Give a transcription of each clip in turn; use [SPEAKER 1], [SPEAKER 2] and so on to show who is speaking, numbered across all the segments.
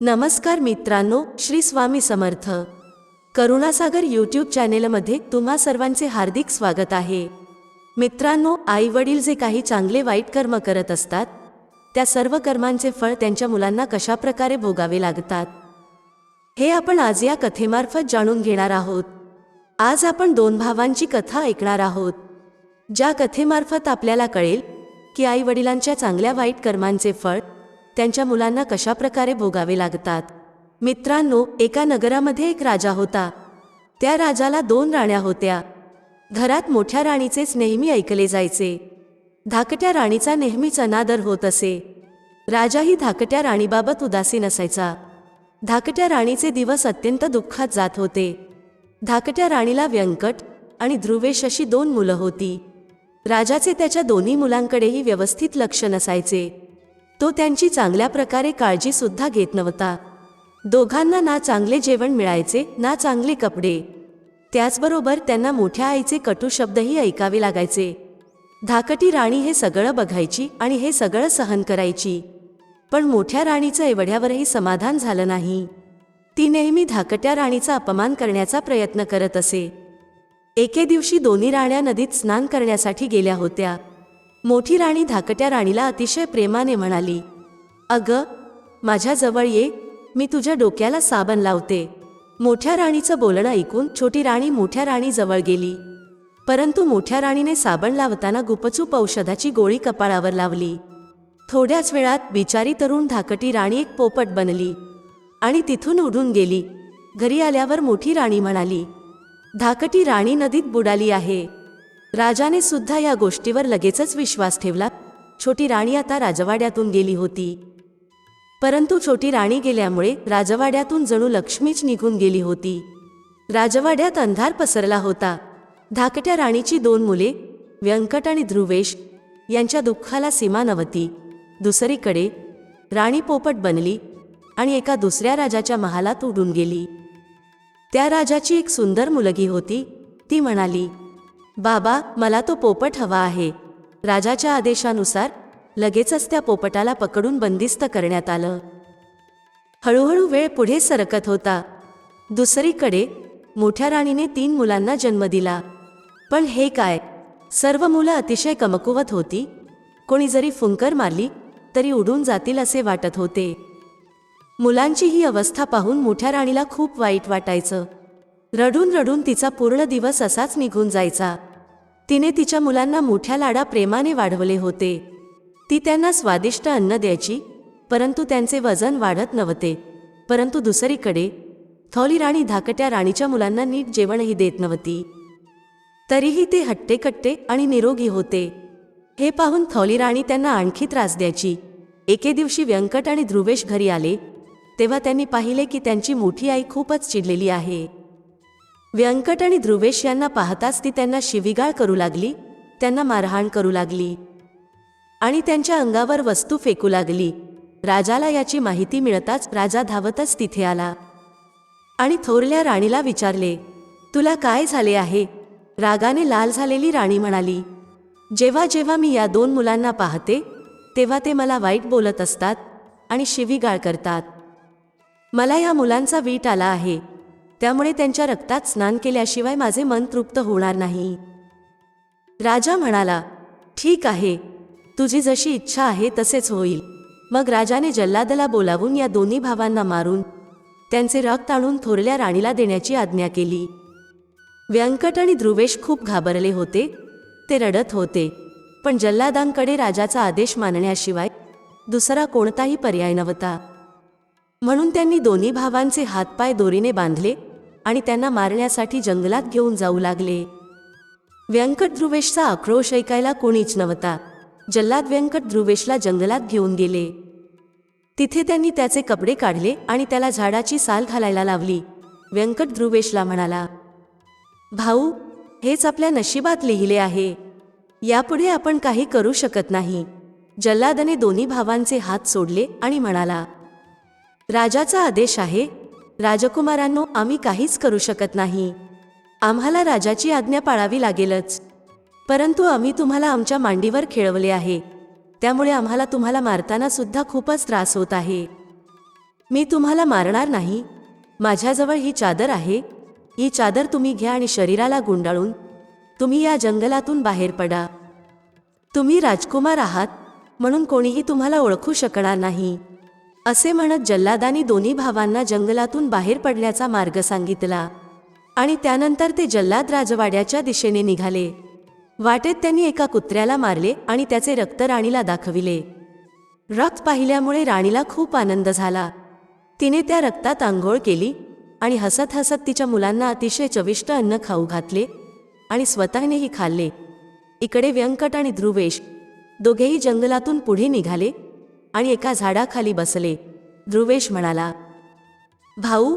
[SPEAKER 1] नमस्कार मित्रांनो श्री स्वामी समर्थ. करुणासागर यूट्यूब चॅनेलमध्ये तुम्हा सर्वांचे हार्दिक स्वागत आहे. मित्रांनो आई वडील जे काही चांगले वाईट कर्म करत असतात त्या सर्व कर्मांचे फळ त्यांच्या मुलांना कशाप्रकारे भोगावे लागतात? हे आपण आज या कथेमार्फत जाणून घेणार आहोत. आज आपण दोन भावांची कथा ऐकणार आहोत. ज्या कथेमार्फत आपल्याला कळेल की आई वडिलांच्या चांगल्या वाईट कर्मांचे फळ त्यांच्या मुलांना कशाप्रकारे भोगावे लागतात? मित्रांनो एका नगरामध्ये एक राजा होता. त्या राजाला दोन राण्या होत्या. घरात मोठ्या राणीचेच नेहमी ऐकले जायचे. धाकट्या राणीचा नेहमीच अनादर होत असे. राजाही धाकट्या राणीबाबत उदासीन असायचा धाकट्या राणीचे दिवस अत्यंत दुःखात जात होते. धाकट्या राणीला व्यंकट आणि ध्रुवेश अशी दोन मुलं होती. राजाचे त्याच्या दोन्ही मुलांकडेही व्यवस्थित लक्ष नसायचे. तो त्यांची चांगल्या प्रकारे काळजीसुद्धा घेत नव्हता. दोघांना ना चांगले जेवण मिळायचे ना चांगले कपडे. त्याचबरोबर त्यांना मोठ्या आईचे कटू शब्दही ऐकावे लागायचे. धाकटी राणी हे सगळं बघायची आणि हे सगळं सहन करायची. पण मोठ्या राणीचं एवढ्यावरही समाधान झालं नाही. ती नेहमी धाकट्या राणीचा अपमान करण्याचा प्रयत्न करत असे. एके दिवशी दोन्ही राण्या नदीत स्नान करण्यासाठी गेल्या होत्या. मोठी राणी धाकट्या राणीला अतिशय प्रेमाने म्हणाली अगं माझ्याजवळ ये मी तुझ्या डोक्याला साबण लावते. मोठ्या राणीचं बोलणं ऐकून छोटी राणी मोठ्या राणीजवळ गेली. परंतु मोठ्या राणीने साबण लावताना गुपचूप औषधाची गोळी कपाळावर लावली. थोड्याच वेळात बिचारी तरुण धाकटी राणी एक पोपट बनली आणि तिथून उडून गेली. घरी आल्यावर मोठी राणी म्हणाली धाकटी राणी नदीत बुडाली आहे. राजाने सुद्धा या गोष्टीवर लगेचच विश्वास ठेवला. छोटी राणी आता राजवाड्यातून गेली होती. परंतु छोटी राणी गेल्यामुळे राजवाड्यातून जणू लक्ष्मीच निघून गेली होती. राजवाड्यात अंधार पसरला होता. धाकट्या राणीची दोन मुले व्यंकट आणि ध्रुवेश यांच्या दुःखाला सीमा नव्हती. दुसरीकडे राणी पोपट बनली आणि एका दुसऱ्या राजाच्या महालात उडून गेली. त्या राजाची एक सुंदर मुलगी होती. ती म्हणाली बाबा मला तो पोपट हवा आहे. राजाच्या आदेशानुसार लगेचच त्या पोपटाला पकडून बंदिस्त करण्यात आलं. हळूहळू वेळ पुढे सरकत होता. दुसरीकडे मोठ्या राणीने तीन मुलांना जन्म दिला. पण हे काय? सर्व मुलं अतिशय कमकुवत होती. कोणी जरी फुंकर मारली तरी उडून जातील असे वाटत होते. मुलांची ही अवस्था पाहून मोठ्या राणीला खूप वाईट वाटायचं. रडून रडून तिचा पूर्ण दिवस असाच निघून जायचा. तिने तिच्या मुलांना मोठ्या लाडा प्रेमाने वाढवले होते. ती त्यांना स्वादिष्ट अन्न द्यायची परंतु त्यांचे वजन वाढत नव्हते. परंतु दुसरीकडे थौली राणी धाकट्या राणीच्या मुलांना नीट जेवणही देत नव्हती. तरीही ते हट्टेकट्टे आणि निरोगी होते. हे पाहून थौली राणी त्यांना आणखी त्रास द्यायची. एके दिवशी व्यंकट आणि ध्रुवेश घरी आले तेव्हा त्यांनी पाहिले की त्यांची मोठी आई खूपच चिडलेली आहे. व्यंकट आणि ध्रुवेश यांना पाहताच ती त्यांना शिविगाळ करू लागली त्यांना मारहाण करू लागली आणि त्यांच्या अंगावर वस्तू फेकू लागली. राजाला याची माहिती मिळताच राजा धावतच तिथे आला आणि थोरल्या राणीला विचारले तुला काय झाले आहे? रागाने लाल झालेली राणी म्हणाली जेव्हा जेव्हा मी या दोन मुलांना पाहते तेव्हा ते मला वाईट बोलत असतात आणि शिवीगाळ करतात. मला या मुलांचा वीट आला आहे. त्यामुळे त्यांच्या रक्तात स्नान केल्याशिवाय माझे मन तृप्त होणार नाही. राजा म्हणाला ठीक आहे. तुझी जशी इच्छा आहे तसेच होईल. मग राजाने जल्लादला बोलावून या दोन्ही भावांना मारून त्यांचे रक्त आणून थोरल्या राणीला देण्याची आज्ञा केली. व्यंकट आणि ध्रुवेश खूप घाबरले होते. ते रडत होते. पण जल्लादांकडे राजाचा आदेश मानण्याशिवाय दुसरा कोणताही पर्याय नव्हता. म्हणून त्यांनी दोन्ही भावांचे हातपाय दोरीने बांधले आणि त्यांना मारण्यासाठी जंगलात घेऊन जाऊ लागले. व्यंकट ध्रुवेशचा आक्रोश ऐकायला कोणीच नव्हता. जल्लाद व्यंकट ध्रुवेशला जंगलात घेऊन गेले. तिथे त्यांनी त्याचे कपडे काढले आणि त्याला झाडाची साल घालायला लावली. व्यंकट ध्रुवेशला म्हणाला भाऊ हेच आपल्या नशिबात लिहिले आहे. यापुढे आपण काही करू शकत नाही. जल्लादने दोन्ही भावांचे हात सोडले आणि म्हणाला राजाचा आदेश आहे राजकुमारांनो आम्ही काहीच करू शकत नाही. आम्हाला राजाची आज्ञा पाळावी लागेलच. परंतु आम्ही तुम्हाला आमच्या मांडीवर खेळवले आहे. त्यामुळे आम्हाला तुम्हाला मारताना सुद्धा खूपच त्रास होत आहे. मी तुम्हाला मारणार नाही. माझ्याजवळ ही चादर आहे. ही चादर तुम्ही घ्या आणि शरीराला गुंडाळून तुम्ही या जंगलातून बाहेर पडा. तुम्ही राजकुमार आहात म्हणून कोणीही तुम्हाला ओळखू शकणार नाही. असे म्हणत जल्लादानी दोन्ही भावांना जंगलातून बाहेर पडण्याचा मार्ग सांगितला. आणि त्यानंतर ते जल्लाद राजवाड्याच्या दिशेने निघाले. वाटेत त्यांनी एका कुत्र्याला मारले आणि त्याचे रक्त राणीला दाखविले. रक्त पाहिल्यामुळे राणीला खूप आनंद झाला. तिने त्या रक्तात आंघोळ केली आणि हसत हसत तिच्या मुलांना अतिशय चविष्ट अन्न खाऊ घातले आणि स्वतःनेही खाल्ले. इकडे व्यंकट आणि ध्रुवेश दोघेही जंगलातून पुढे निघाले आणि एका झाडाखाली बसले. ध्रुवेश म्हणाला भाऊ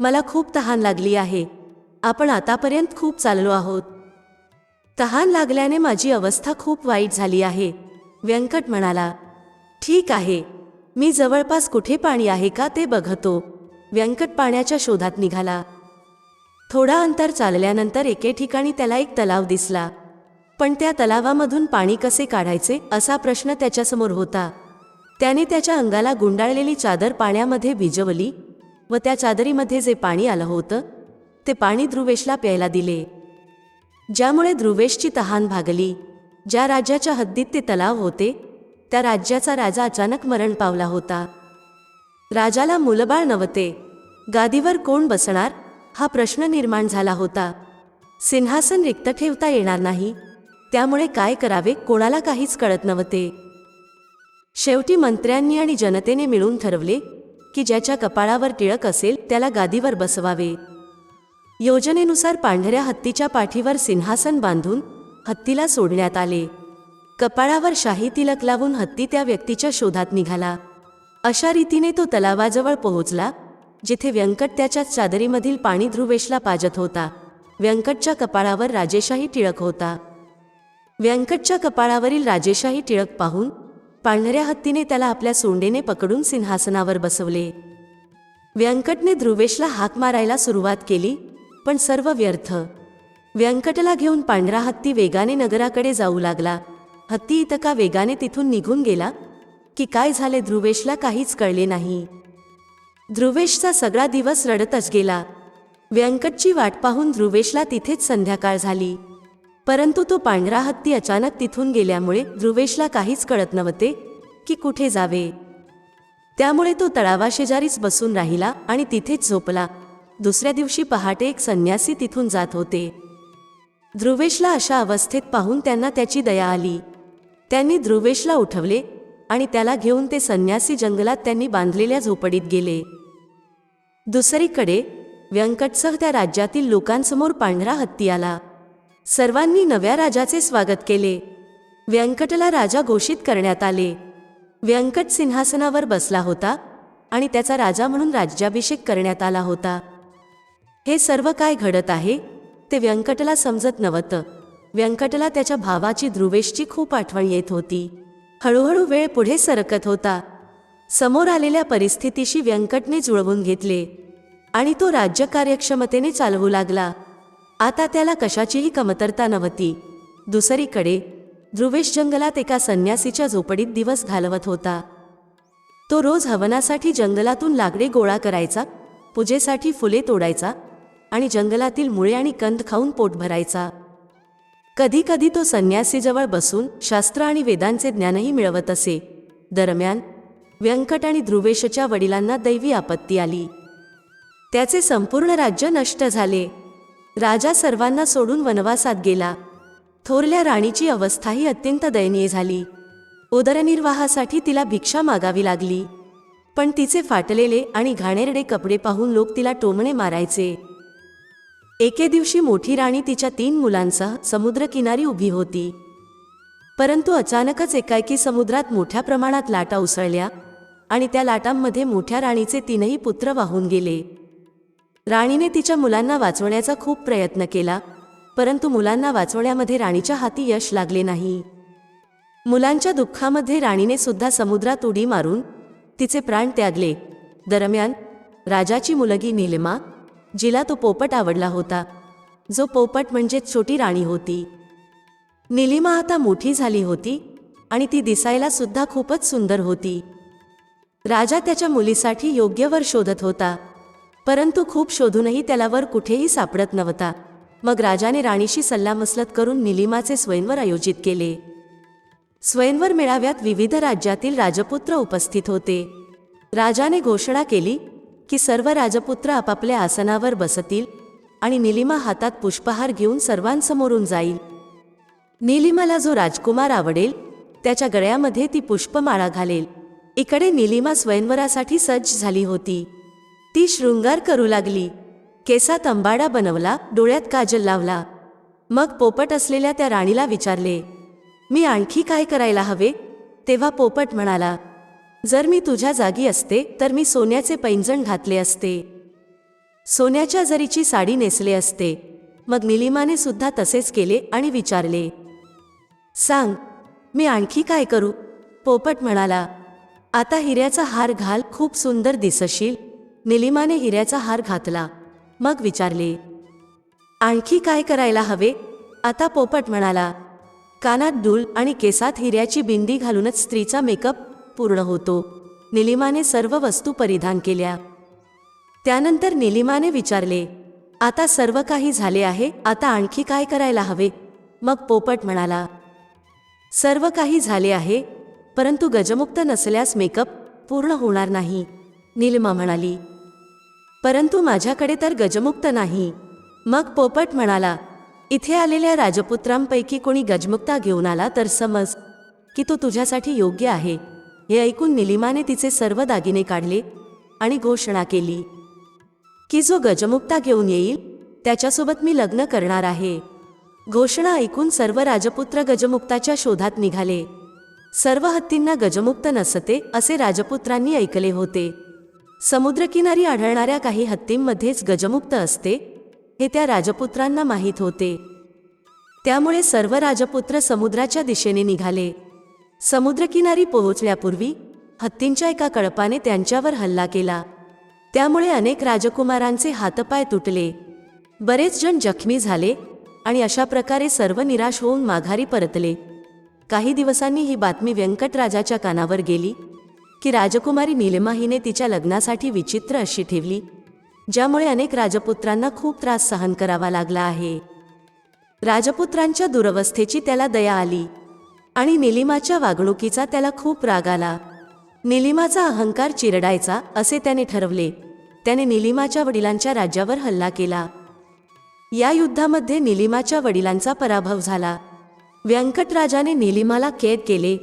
[SPEAKER 1] मला खूप तहान लागली आहे. आपण आतापर्यंत खूप चाललो आहोत. तहान लागल्याने माझी अवस्था खूप वाईट झाली आहे. व्यंकट म्हणाला ठीक आहे. मी जवळपास कुठे पाणी आहे का ते बघतो. व्यंकट पाण्याच्या शोधात निघाला. थोडा अंतर चालल्यानंतर एके ठिकाणी त्याला एक तलाव दिसला. पण त्या तलावामधून पाणी कसे काढायचे? असा प्रश्न त्याच्यासमोर होता. त्याने त्याच्या अंगाला गुंडाळलेली चादर पाण्यामध्ये भिजवली व त्या चादरीमध्ये जे पाणी आलं होतं ते पाणी ध्रुवेशला प्यायला दिले. ज्यामुळे ध्रुवेशची तहान भागली. ज्या राज्याच्या हद्दीत ते तलाव होते त्या राज्याचा राजा अचानक मरण पावला होता. राजाला मुलबाळ नव्हते. गादीवर कोण बसणार हा प्रश्न निर्माण झाला होता. सिंहासन रिक्त ठेवता येणार नाही. त्यामुळे काय करावे कोणाला काहीच कळत नव्हते. शेवटी मंत्र्यांनी आणि जनतेने मिळून ठरवले की ज्याच्या कपाळावर टिळक असेल त्याला गादीवर बसवावे. योजनेनुसार पांढऱ्या हत्तीच्या पाठीवर सिंहासन बांधून हत्तीला सोडण्यात आले. कपाळावर शाही तिलक लावून हत्ती त्या व्यक्तीच्या शोधात निघाला. अशा रीतीने तो तलावाजवळ पोहोचला जिथे व्यंकट त्याच्या चादरीमधील पाणी ध्रुवेशला पाजत होता. व्यंकटच्या कपाळावर राजेशाही टिळक होता. व्यंकटच्या कपाळावरील राजेशाही टिळक पाहून पांढऱ्या हत्तीने त्याला आपल्या सोंडेने पकडून सिंहासनावर बसवले. व्यंकटने ध्रुवेशला हाक मारायला सुरुवात केली पण सर्व व्यर्थ. व्यंकटला घेऊन पांढरा हत्ती वेगाने नगराकडे जाऊ लागला. हत्ती इतका वेगाने तिथून निघून गेला की काय झाले ध्रुवेशला काहीच कळले नाही. ध्रुवेशचा सगळा दिवस रडतच गेला. व्यंकटची वाट पाहून ध्रुवेशला तिथेच संध्याकाळ झाली. परंतु तो पांढरा हत्ती अचानक तिथून गेल्यामुळे ध्रुवेशला काहीच कळत नव्हते की कुठे जावे. त्यामुळे तो तळावाशेजारीच बसून राहिला आणि तिथेच झोपला. दुसऱ्या दिवशी पहाटे एक संन्यासी तिथून जात होते. ध्रुवेशला अशा अवस्थेत पाहून त्यांना त्याची दया आली. त्यांनी ध्रुवेशला उठवले आणि त्याला घेऊन ते संन्यासी जंगलात त्यांनी बांधलेल्या झोपडीत गेले. दुसरीकडे व्यंकटसह त्या राज्यातील लोकांसमोर पांढरा हत्ती आला. सर्वांनी नव्या राजाचे स्वागत केले. व्यंकटला राजा घोषित करण्यात आले. व्यंकट सिंहासनावर बसला होता आणि त्याचा राजा म्हणून राज्याभिषेक करण्यात आला होता. हे सर्व काय घडत आहे? ते व्यंकटला समजत नव्हतं. व्यंकटला त्याच्या भावाची ध्रुवेशची खूप आठवण येत होती. हळूहळू वेळ पुढे सरकत होता. समोर आलेल्या परिस्थितीशी व्यंकटने जुळवून घेतले आणि तो राज्य कार्यक्षमतेने चालवू लागला. आता त्याला कशाचीही कमतरता नव्हती. दुसरीकडे ध्रुवेश जंगलात एका संन्यासीच्या झोपडीत दिवस घालवत होता. तो रोज हवनासाठी जंगलातून लाकडे गोळा करायचा पूजेसाठी फुले तोडायचा आणि जंगलातील मुळे आणि कंद खाऊन पोट भरायचा. कधी कधी तो संन्यासीजवळ बसून शास्त्र आणि वेदांचे ज्ञानही मिळवत असे. दरम्यान व्यंकट आणि ध्रुवेशच्या वडिलांना दैवी आपत्ती आली. त्याचे संपूर्ण राज्य नष्ट झाले. राजा सर्वांना सोडून वनवासात गेला. थोरल्या राणीची अवस्थाही अत्यंत दयनीय झाली. उदरनिर्वाहासाठी तिला भिक्षा मागावी लागली. पण तिचे फाटलेले आणि घाणेरडे कपडे पाहून लोक तिला टोमणे मारायचे. एके दिवशी मोठी राणी तिच्या तीन मुलांसह समुद्रकिनारी उभी होती. परंतु अचानकच एकाएकी समुद्रात मोठ्या प्रमाणात लाटा उसळल्या आणि त्या लाटांमध्ये मोठ्या राणीचे तीनही पुत्र वाहून गेले. राणीने तिच्या मुलांना वाचवण्याचा खूप प्रयत्न केला परंतु मुलांना वाचवण्यामध्ये राणीच्या हाती यश लागले नाही. मुलांच्या दुःखामध्ये राणीने सुद्धा समुद्रात उडी मारून तिचे प्राण त्यागले. दरम्यान राजाची मुलगी नीलिमा जिला तो पोपट आवडला होता. जो पोपट म्हणजे छोटी राणी होती. निलिमा आता मोठी झाली होती आणि ती दिसायला सुद्धा खूपच सुंदर होती. राजा त्याच्या मुलीसाठी योग्य वर शोधत होता. परंतु खूप शोधूनही त्याला वर कुठेही सापडत नव्हता. मग राजाने राणीशी सल्लामसलत करून निलिमाचे स्वयंवर आयोजित केले. स्वयंवर मेळाव्यात विविध राज्यातील राजपुत्र उपस्थित होते. राजाने घोषणा केली की सर्व राजपुत्र आपापल्या आसनावर बसतील आणि निलिमा हातात पुष्पहार घेऊन सर्वांसमोरून जाईल. निलिमाला जो राजकुमार आवडेल त्याच्या गळ्यामध्ये ती पुष्पमाळा घालेल. इकडे निलिमा स्वयंवरासाठी सज्ज झाली होती. ती शृंगार करू लागली. केसात अंबाडा बनवला डोळ्यात काजल लावला. मग पोपट असलेल्या त्या राणीला विचारले मी आणखी काय करायला हवे? तेव्हा पोपट म्हणाला जर मी तुझ्या जागी असते तर मी सोन्याचे पैंजण घातले असते. सोन्याच्या जरीची साडी नेसले असते. मग निलिमाने सुद्धा तसेच केले आणि विचारले सांग मी आणखी काय करू? पोपट म्हणाला आता हिऱ्याचा हार घाल खूप सुंदर दिसशील. निलिमाने हिऱ्याचा हार घातला. मग विचारले आणखी काय करायला हवे? आता पोपट म्हणाला कानात डूल आणि केसात हिऱ्याची बिंदी घालूनच स्त्रीचा मेकअप पूर्ण होतो. निलिमाने सर्व वस्तू परिधान केल्या. त्यानंतर निलिमाने विचारले आता सर्व काही झाले आहे आता आणखी काय करायला हवे? मग पोपट म्हणाला सर्व काही झाले आहे परंतु गजमुक्त नसल्यास मेकअप पूर्ण होणार नाही. निलिमा म्हणाली परंतु माझ्याकडे तर गजमुक्त नाही. मग पोपट म्हणाला इथे आलेल्या राजपुत्रांपैकी कोणी गजमुक्ता घेऊन आला तर समज की तो तुझ्यासाठी योग्य आहे. हे ऐकून निलिमाने तिचे सर्व दागिने काढले आणि घोषणा केली की जो गजमुक्ता घेऊन येईल त्याच्यासोबत मी लग्न करणार आहे. घोषणा ऐकून सर्व राजपुत्र गजमुक्ताच्या शोधात निघाले. सर्व हत्तींना गजमुक्त नसते असे राजपुत्रांनी ऐकले होते. समुद्रकिनारी आढळणाऱ्या काही हत्तींमध्येच गजमुक्त असते हे त्या राजपुत्रांना माहीत होते. त्यामुळे सर्व राजपुत्र समुद्राच्या दिशेने निघाले. समुद्रकिनारी पोहोचल्यापूर्वी हत्तींच्या एका कळपाने त्यांच्यावर हल्ला केला. त्यामुळे अनेक राजकुमारांचे हातपाय तुटले. बरेच जण जखमी झाले आणि अशा प्रकारे सर्व निराश होऊन माघारी परतले. काही दिवसांनी ही बातमी व्यंकटराजाच्या कानावर गेली. की राजकुमारी निलिमा हिने तिच्या लग्नासाठी विचित्र अशी ठेवली ज्यामुळे अनेक राजपुत्रांना खूप त्रास सहन करावा लागला आहे. राजपुत्रांच्या दुरवस्थेची त्याला दया आली आणि निलिमाच्या वागणुकीचा त्याला खूप राग आला. निलिमाचा अहंकार चिरडायचा असे त्याने ठरवले. त्याने निलिमाच्या वडिलांच्या राज्यावर हल्ला केला. या युद्धामध्ये निलिमाच्या वडिलांचा पराभव झाला. व्यंकटराजाने निलिमाला कैद केले.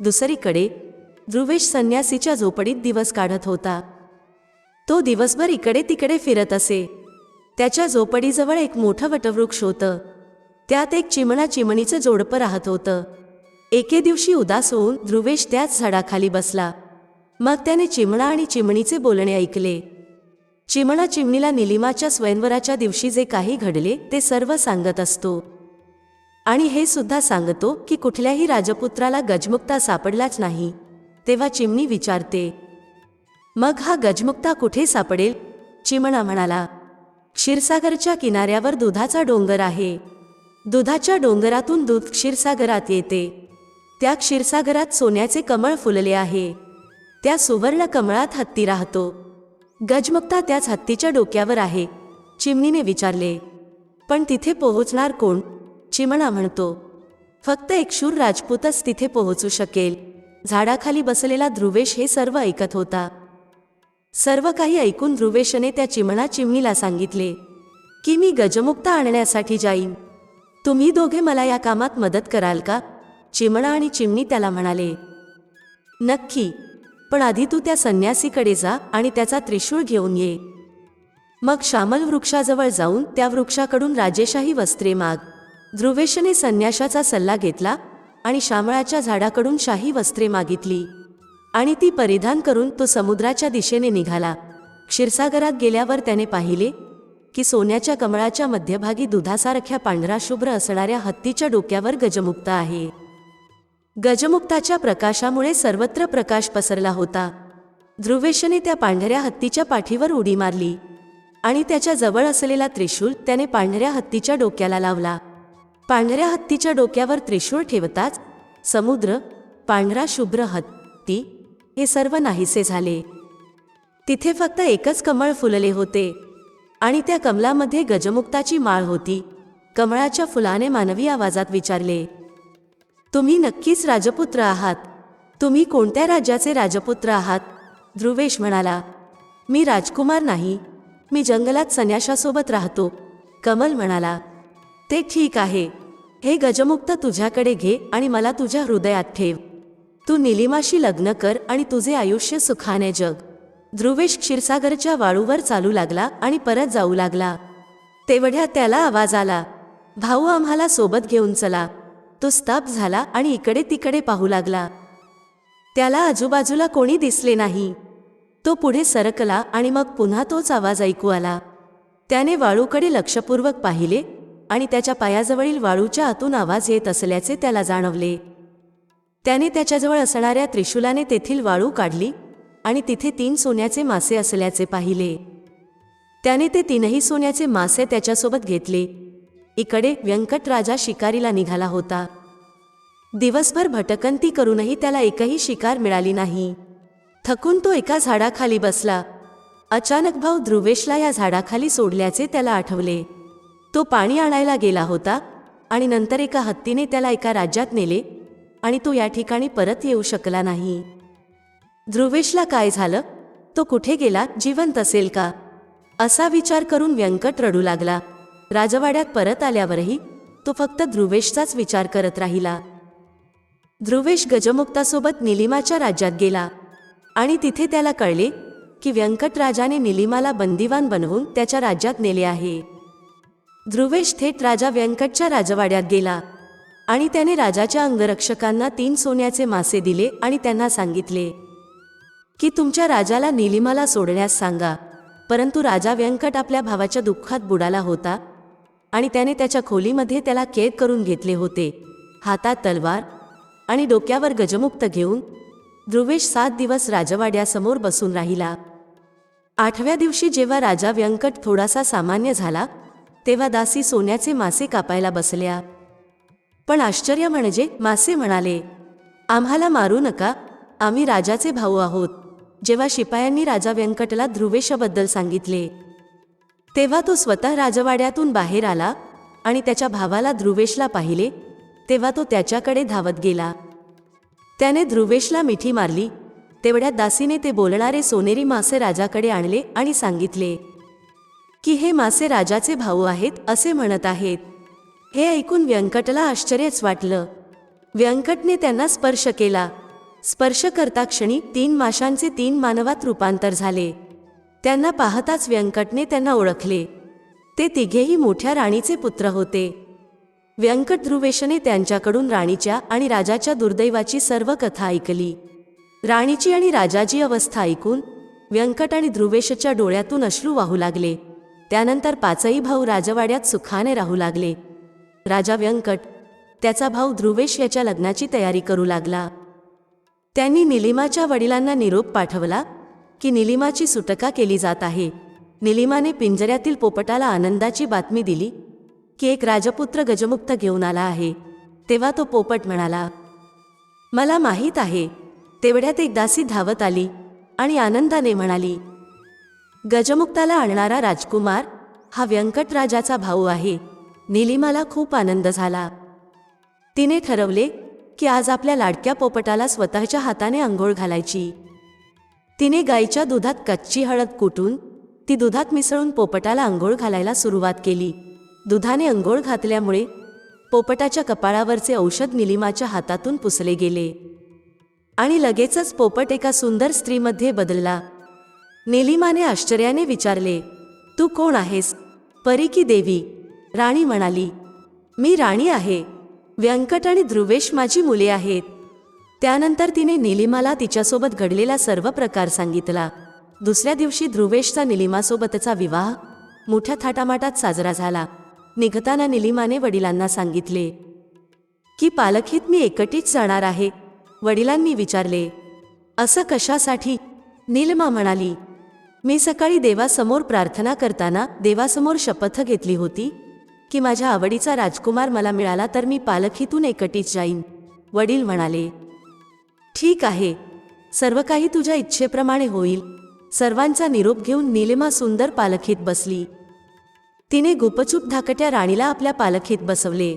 [SPEAKER 1] दुसरीकडे ध्रुवेश संन्यासीच्या झोपडीत दिवस काढत होता. तो दिवसभर इकडे तिकडे फिरत असे. त्याच्या झोपडीजवळ एक मोठं वटवृक्ष होतं. त्यात एक चिमणा चिमणीचं जोडपं राहत होतं. एके दिवशी उदास होऊन ध्रुवेश त्याच झाडाखाली बसला. मग त्याने चिमणा आणि चिमणीचे बोलणे ऐकले. चिमणा चिमणीला निलिमाच्या स्वयंवराच्या दिवशी जे काही घडले ते सर्व सांगत असतो. आणि हे सुद्धा सांगतो की कुठल्याही राजपुत्राला गजमुक्ता सापडलाच नाही. तेव्हा चिमणी विचारते मग हा गजमुक्ता कुठे सापडेल? चिमणा म्हणाला क्षीरसागरच्या किनाऱ्यावर दुधाचा डोंगर आहे. दुधाच्या डोंगरातून दूध क्षीरसागरात येते. त्या क्षीरसागरात सोन्याचे कमळ फुलले आहे. त्या सुवर्ण कमळात हत्ती राहतो. गजमुक्ता त्याच हत्तीच्या डोक्यावर आहे. चिमणीने विचारले पण तिथे पोहोचणार कोण? चिमणा म्हणतो फक्त एक शूर राजपूतच तिथे पोहोचू शकेल. झाडाखाली बसलेला ध्रुवेश हे सर्व ऐकत होता. सर्व काही ऐकून ध्रुवेशने त्या चिमणा चिमणीला सांगितले की मी गजमुक्ता आणण्यासाठी जाईन. तुम्ही दोघे मला या कामात मदत कराल का? चिमणा आणि चिमणी त्याला म्हणाले नक्की पण आधी तू त्या संन्यासीकडे जा आणि त्याचा त्रिशूळ घेऊन ये. मग श्यामल वृक्षाजवळ जाऊन त्या वृक्षाकडून राजेशाही वस्त्रे माग. ध्रुवेशने संन्याशाचा सल्ला घेतला आणि श्यामळाच्या झाडाकडून शाही वस्त्रे मागितली. आणि ती परिधान करून तो समुद्राच्या दिशेने निघाला. क्षीरसागरात गेल्यावर त्याने पाहिले की सोन्याच्या कमळाच्या मध्यभागी दुधासारख्या पांढरा शुभ्र असणाऱ्या हत्तीच्या डोक्यावर गजमुक्त आहे. गजमुक्ताच्या प्रकाशामुळे सर्वत्र प्रकाश पसरला होता. ध्रुवेशने त्या पांढऱ्या हत्तीच्या पाठीवर उडी मारली. आणि त्याच्याजवळ असलेला त्रिशूल त्याने पांढऱ्या हत्तीच्या डोक्याला लावला. पांढऱ्या हत्तीच्या डोक्यावर त्रिशूळ ठेवताच समुद्र पांढरा शुभ्र हत्ती हे सर्व नाहीसे झाले. तिथे फक्त एकच कमळ फुलले होते आणि त्या कमलामध्ये गजमुक्ताची माळ होती. कमळाच्या फुलाने मानवी आवाजात विचारले तुम्ही नक्कीच राजपुत्र आहात. तुम्ही कोणत्या राज्याचे राजपुत्र आहात? ध्रुवेश म्हणाला मी राजकुमार नाही. मी जंगलात संन्याशासोबत राहतो. कमल म्हणाला ते ठीक आहे. हे गजमुक्त तुझ्याकडे घे आणि मला तुझ्या हृदयात ठेव. तू निलिमाशी लग्न कर आणि तुझे आयुष्य सुखाने जग. ध्रुवेश क्षीरसागरच्या वाळूवर चालू लागला आणि परत जाऊ लागला. तेवढ्या त्याला आवाज आला भाऊ आम्हाला सोबत घेऊन चला. तो स्तब्ध झाला आणि इकडे तिकडे पाहू लागला. त्याला आजूबाजूला कोणी दिसले नाही. तो पुढे सरकला आणि मग पुन्हा तोच आवाज ऐकू आला. त्याने वाळूकडे लक्षपूर्वक पाहिले आणि त्याच्या पायाजवळील वाळूच्या आतून आवाज येत असल्याचे त्याला जाणवले. त्याने त्याच्याजवळ असणाऱ्या त्रिशूलाने तेथील वाळू काढली आणि तिथे तीन सोन्याचे मासे असल्याचे पाहिले. त्याने ते तीनही सोन्याचे मासे त्याच्यासोबत घेतले. इकडे व्यंकटराजा शिकारीला निघाला होता. दिवसभर भटकंती करूनही त्याला एकही शिकार मिळाली नाही. थकून तो एका झाडाखाली बसला. अचानक भाऊ ध्रुवेशला या झाडाखाली सोडल्याचे त्याला आठवले. तो पाणी आणायला गेला होता आणि नंतर एका हत्तीने त्याला एका राज्यात नेले आणि तो या ठिकाणी परत येऊ शकला नाही. ध्रुवेशला काय झालं? तो कुठे गेला? जिवंत असेल का? असा विचार करून व्यंकट रडू लागला. राजवाड्यात परत आल्यावरही तो फक्त ध्रुवेशचाच विचार करत राहिला. ध्रुवेश गजमुक्तासोबत निलिमाच्या राज्यात गेला आणि तिथे त्याला कळले की व्यंकटराजाने निलिमाला बंदिवान बनवून त्याच्या राज्यात नेले आहे. ध्रुवेश थेट राजा व्यंकटच्या राजवाड्यात गेला आणि त्याने राजाच्या अंगरक्षकांना तीन सोन्याचे मासे दिले आणि त्यांना सांगितले की तुमच्या राजाला निलिमाला सोडण्यास सांगा परंतु राजा व्यंकट आपल्या भावाच्या दुःखात बुडाला होता आणि त्याने त्याच्या खोलीमध्ये त्याला कैद करून घेतले होते. हातात तलवार आणि डोक्यावर गजमुक्त घेऊन ध्रुवेश सात दिवस राजवाड्यासमोर बसून राहिला. आठव्या दिवशी जेव्हा राजा व्यंकट थोडासा सामान्य झाला तेव्हा दासी सोन्याचे मासे कापायला बसल्या. पण आश्चर्य म्हणजे मासे म्हणाले आम्हाला मारू नका आम्ही राजाचे भाऊ आहोत. जेव्हा शिपायांनी राजा व्यंकटला ध्रुवेशाबद्दल सांगितले तेव्हा तो स्वतः राजवाड्यातून बाहेर आला आणि त्याच्या भावाला ध्रुवेशला पाहिले तेव्हा तो त्याच्याकडे धावत गेला. त्याने ध्रुवेशला मिठी मारली तेवढ्यात दासीने ते बोलणारे सोनेरी मासे राजाकडे आणले आणि सांगितले की हे मासे राजाचे भाऊ आहेत असे म्हणत आहेत. हे ऐकून व्यंकटला आश्चर्यच वाटलं. व्यंकटने त्यांना स्पर्श केला. स्पर्श करता क्षणी तीन माशांचे तीन मानवात रूपांतर झाले. त्यांना पाहताच व्यंकटने त्यांना ओळखले. ते तिघेही मोठ्या राणीचे पुत्र होते. व्यंकट ध्रुवेशने त्यांच्याकडून राणीच्या आणि राजाच्या दुर्दैवाची सर्व कथा ऐकली. राणीची आणि राजाची अवस्था ऐकून व्यंकट आणि ध्रुवेशच्या डोळ्यातून अश्रू वाहू लागले. त्यानंतर पाचही भाऊ राजवाड्यात सुखाने राहू लागले. राजा व्यंकट त्याचा भाऊ ध्रुवेश याच्या लग्नाची तयारी करू लागला. त्यांनी निलिमाच्या वडिलांना निरोप पाठवला की निलिमाची सुटका केली जात आहे. निलिमाने पिंजऱ्यातील पोपटाला आनंदाची बातमी दिली की एक राजपुत्र गजमुक्त घेऊन आला आहे. तेव्हा तो पोपट म्हणाला मला माहीत आहे. तेवढ्यात एक दासी धावत आली आणि आनंदाने म्हणाली गजमुक्ताला आणणारा राजकुमार हा व्यंकटराजाचा भाऊ आहे. निलिमाला खूप आनंद झाला. तिने ठरवले की आज आपल्या लाडक्या पोपटाला स्वतःच्या हाताने आंघोळ घालायची. तिने गाईच्या दुधात कच्ची हळद कुटून ती दुधात मिसळून पोपटाला आंघोळ घालायला सुरुवात केली. दुधाने अंघोळ घातल्यामुळे पोपटाच्या कपाळावरचे औषध निलिमाच्या हातातून पुसले गेले. आणि लगेचच पोपट एका सुंदर स्त्रीमध्ये बदलला. निलिमाने आश्चर्याने विचारले तू कोण आहेस? परी की देवी. राणी म्हणाली मी राणी आहे. व्यंकट आणि ध्रुवेश माझी मुले आहेत. त्यानंतर तिने निलिमाला तिच्यासोबत घडलेला सर्व प्रकार सांगितला. दुसऱ्या दिवशी ध्रुवेशचा निलिमासोबतचा विवाह मोठ्या थाटामाटात साजरा झाला. निघताना निलिमाने वडिलांना सांगितले की पालखीत मी एकटीच जाणार आहे. वडिलांनी विचारले असं कशासाठी? निलिमा म्हणाली मी सकाळी देवासमोर प्रार्थना करताना देवासमोर शपथ घेतली होती की माझ्या आवडीचा राजकुमार मला मिळाला तर मी पालखीतून एकटीच जाईन. वडील म्हणाले ठीक आहे. सर्व काही तुझ्या इच्छेप्रमाणे होईल. सर्वांचा निरोप घेऊन निलिमा सुंदर पालखीत बसली. तिने गुपचूप धाकट्या राणीला आपल्या पालखीत बसवले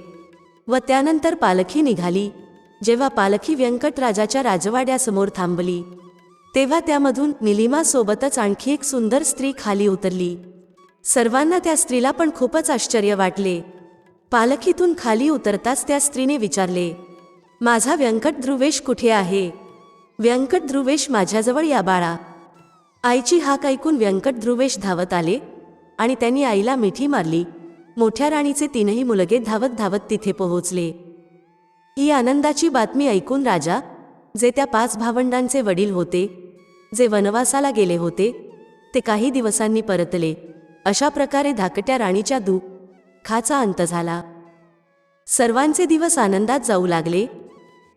[SPEAKER 1] व त्यानंतर पालखी निघाली. जेव्हा पालखी व्यंकटराजाच्या राजवाड्यासमोर थांबली तेव्हा त्यामधून निलिमासोबतच आणखी एक सुंदर स्त्री खाली उतरली. सर्वांना त्या स्त्रीला पण खूपच आश्चर्य वाटले. पालखीतून खाली उतरताच त्या स्त्रीने विचारले माझा व्यंकट ध्रुवेश कुठे आहे? व्यंकट ध्रुवेश माझ्याजवळ या बाळा. आईची हाक ऐकून व्यंकट ध्रुवेश धावत आले आणि त्यांनी आईला मिठी मारली. मोठ्या राणीचे तीनही मुलगे धावत धावत तिथे पोहोचले. ही आनंदाची बातमी ऐकून राजा जे त्या पाच भावंडांचे वडील होते जे वनवासाला गेले होते ते काही दिवसांनी परतले. अशा प्रकारे धाकट्या राणीच्या दुःखाचा अंत झाला. सर्वांचे दिवस आनंदात जाऊ लागले.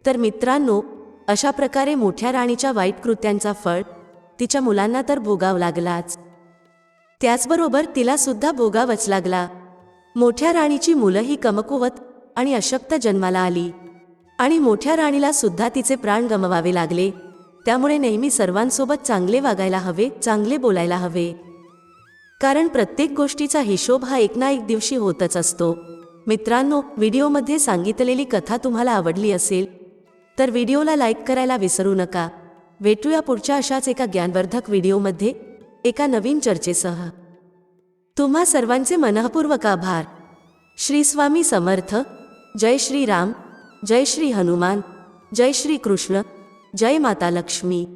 [SPEAKER 1] तर मित्रांनो अशा प्रकारे मोठ्या राणीच्या वाईट कृत्यांचा फळ तिच्या मुलांना तर भोगावं लागलाच. त्याचबरोबर तिला सुद्धा भोगावच लागला. मोठ्या राणीची मुलंही कमकुवत आणि अशक्त जन्माला आली. आणि मोठ्या राणीला सुद्धा तिचे प्राण गमवावे लागले. त्यामुळे नेहमी सर्वांसोबत चांगले वागायला हवे चांगले बोलायला हवे. कारण प्रत्येक गोष्टीचा हिशोब हा एक ना एक दिवशी होतच असतो. मित्रांनो व्हिडिओमध्ये सांगितलेली कथा तुम्हाला आवडली असेल तर व्हिडिओला लाईक करायला विसरू नका. भेटूया पुढच्या अशाच एका ज्ञानवर्धक व्हिडिओमध्ये एका नवीन चर्चेसह. तुम्हा सर्वांचे मनःपूर्वक आभार. श्री स्वामी समर्थ जय श्री राम जय श्री हनुमान जय श्री कृष्ण. जय माता लक्ष्मी.